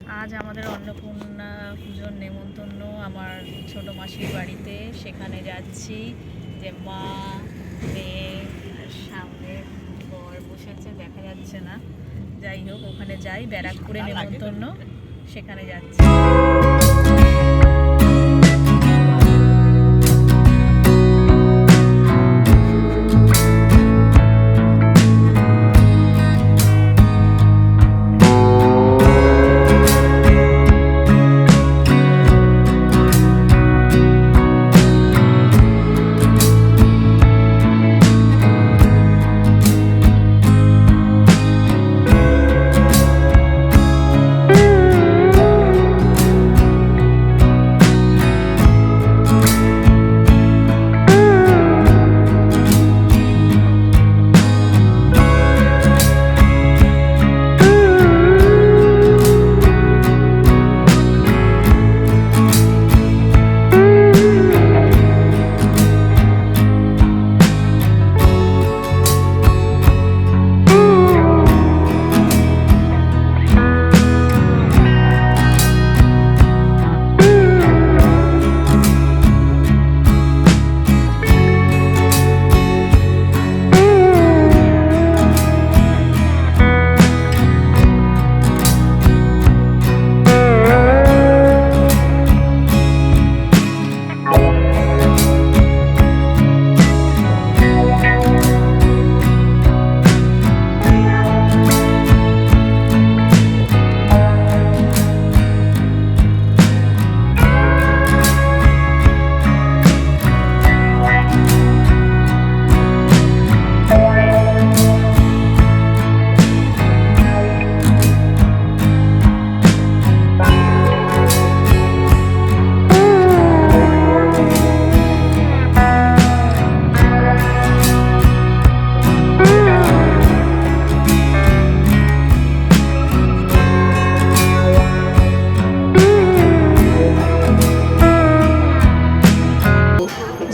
আজ আমাদের অন্নপূর্ণা পুজোর নেমন্তন্ন আমার ছোট মাসির বাড়িতে। সেখানে যাচ্ছি যে মা মেয়ে সামনে বর বসেছে দেখা যাচ্ছে না। যাই হোক ওখানে যাই ব্যারাকপুরে নেমন্তন্ন। সেখানে যাচ্ছি।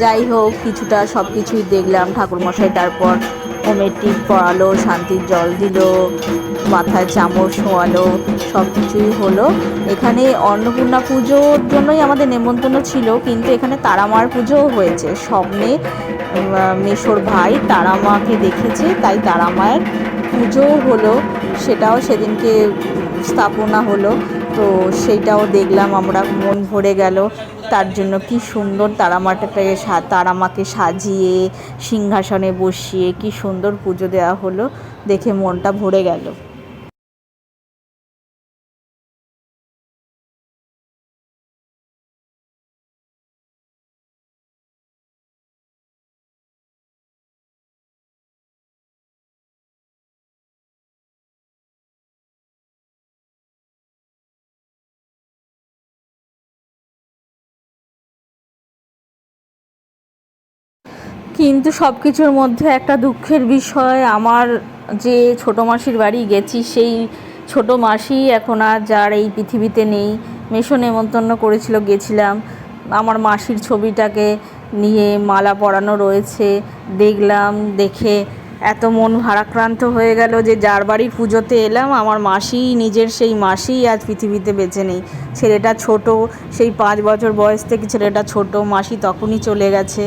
যাই হোক, কিছুটা সব কিছুই দেখলাম ঠাকুরমশাই। তারপর হোমের পড়ালো, শান্তির জল দিল, মাথায় চামচ শোয়ালো সব কিছুই হলো। এখানে অন্নপূর্ণা পুজোর জন্যই আমাদের নেমন্তন্ন ছিল, কিন্তু এখানে তারামার পুজোও হয়েছে। স্বপ্নে মেশোর ভাই তারামাকে দেখেছে, তাই তারামায়ের পুজোও হলো, সেটাও সেদিনকে স্থাপনা হলো। তো সেইটাও দেখলাম, আমরা মন ভরে গেল। তার জন্য কি সুন্দর তারামাটাকে তারামাকে সাজিয়ে, সিংহাসনে বসিয়ে কি সুন্দর পুজো দেওয়া হলো, দেখে মনটা ভরে গেল। কিন্তু সব কিছুর মধ্যে একটা দুঃখের বিষয়, আমার যে ছোটো মাসির বাড়ি গেছি, সেই ছোটো মাসি এখন আর যার এই পৃথিবীতে নেই। মেশো নেমন্তন্ন করেছিল, গেছিলাম। আমার মাসির ছবিটাকে নিয়ে মালা পরানো রয়েছে। দেখলাম, দেখে এত মন ভারাক্রান্ত হয়ে গেল যে যার বাড়ির পুজোতে এলাম, আমার মাসি নিজের সেই মাসিই আজ পৃথিবীতে বেঁচে নেই। ছেলেটা ছোট, সেই পাঁচ বছর বয়স থেকে ছেলেটা ছোট, মাসি তখনই চলে গেছে।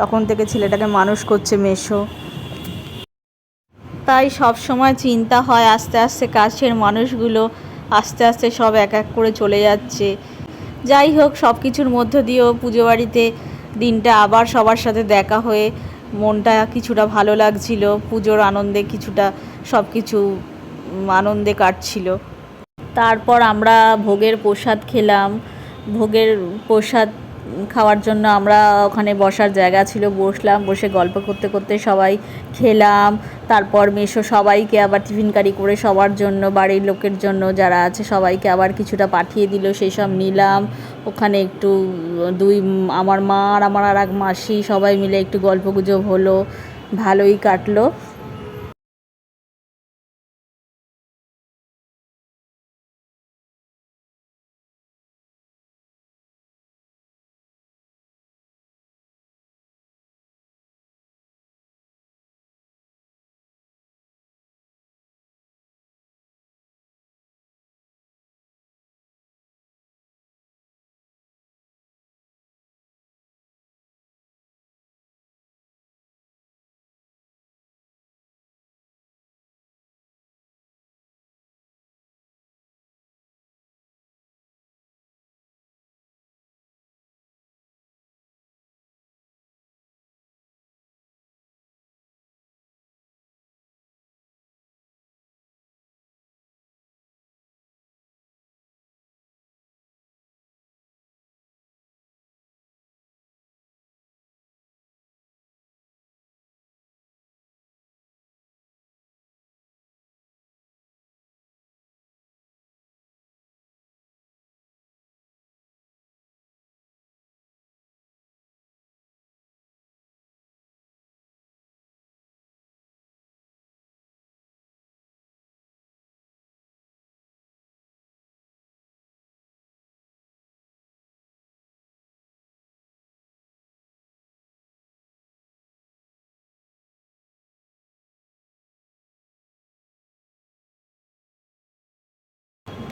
তখন থেকে ছেলেটাকে মানুষ করছে মেশো তাই সব সময় চিন্তা হয় আস্তে আস্তে কাছের মানুষগুলো আস্তে আস্তে সব এক এক করে চলে যাচ্ছে। যাই হোক সব কিছুর মধ্য দিয়েও পুজো বাড়িতে দিনটা আবার সবার সাথে দেখা হয়ে মনটা কিছুটা ভালো লাগছিল, পুজোর আনন্দে কিছুটা সব কিছু আনন্দে কাটছিল। তারপর আমরা ভোগের প্রসাদ খেলাম। ভোগের প্রসাদ খাওয়ার জন্য আমরা ওখানে বসার জায়গা ছিল, বসলাম, বসে গল্প করতে করতে সবাই খেলাম। তারপর মেশো সবাইকে আবার টিফিন কারি করে সবার জন্য, বাড়ির লোকের জন্য যারা আছে সবাইকে আবার কিছুটা পাঠিয়ে দিল, সেই সব নিলাম। ওখানে একটু দুই, আমার মা আর আমার আর এক মাসি সবাই মিলে একটু গল্প গুজব হলো, ভালোই কাটলো।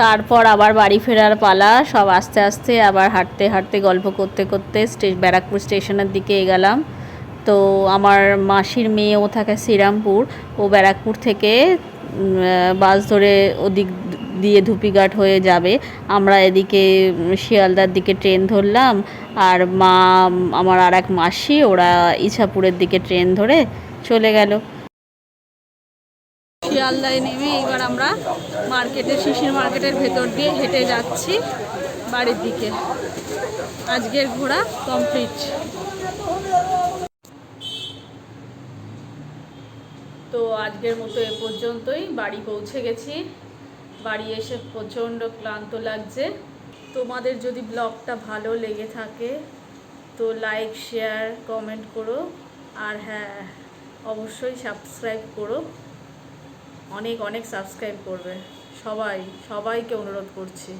তারপর আবার বাড়ি ফেরার পালা। সব আস্তে আস্তে আবার হাঁটতে হাঁটতে, গল্প করতে করতে ব্যারাকপুর স্টেশনের দিকে এগালাম। তো আমার মাসির মেয়ে ও থাকে শ্রীরামপুর। ও ব্যারাকপুর থেকে বাস ধরে ওদিক দিয়ে ধুপিঘাট হয়ে যাবে। আমরা এদিকে শিয়ালদার দিকে ট্রেন ধরলাম। আর মা, আমার আর এক মাসি, ওরা ইছাপুরের দিকে ট্রেন ধরে চলে গেল। শিয়ালদায় নেমে এবার আমরা মার্কেটে শিশির মার্কেটের ভেতর দিয়ে হেঁটে যাচ্ছি বাড়ির দিকে। আজকের ঘোরা কমপ্লিট। তো আজকের মতো এ পর্যন্তই, বাড়ি পৌঁছে গেছি। বাড়ি এসে প্রচণ্ড ক্লান্ত লাগছে। তোমাদের যদি ব্লগটা ভালো লেগে থাকে, তো লাইক, শেয়ার, কমেন্ট করো। আর হ্যাঁ অবশ্যই সাবস্ক্রাইব করো। অনেক অনেক সাবস্ক্রাইব করবে। সবাই সবাইকে অনুরোধ করছি।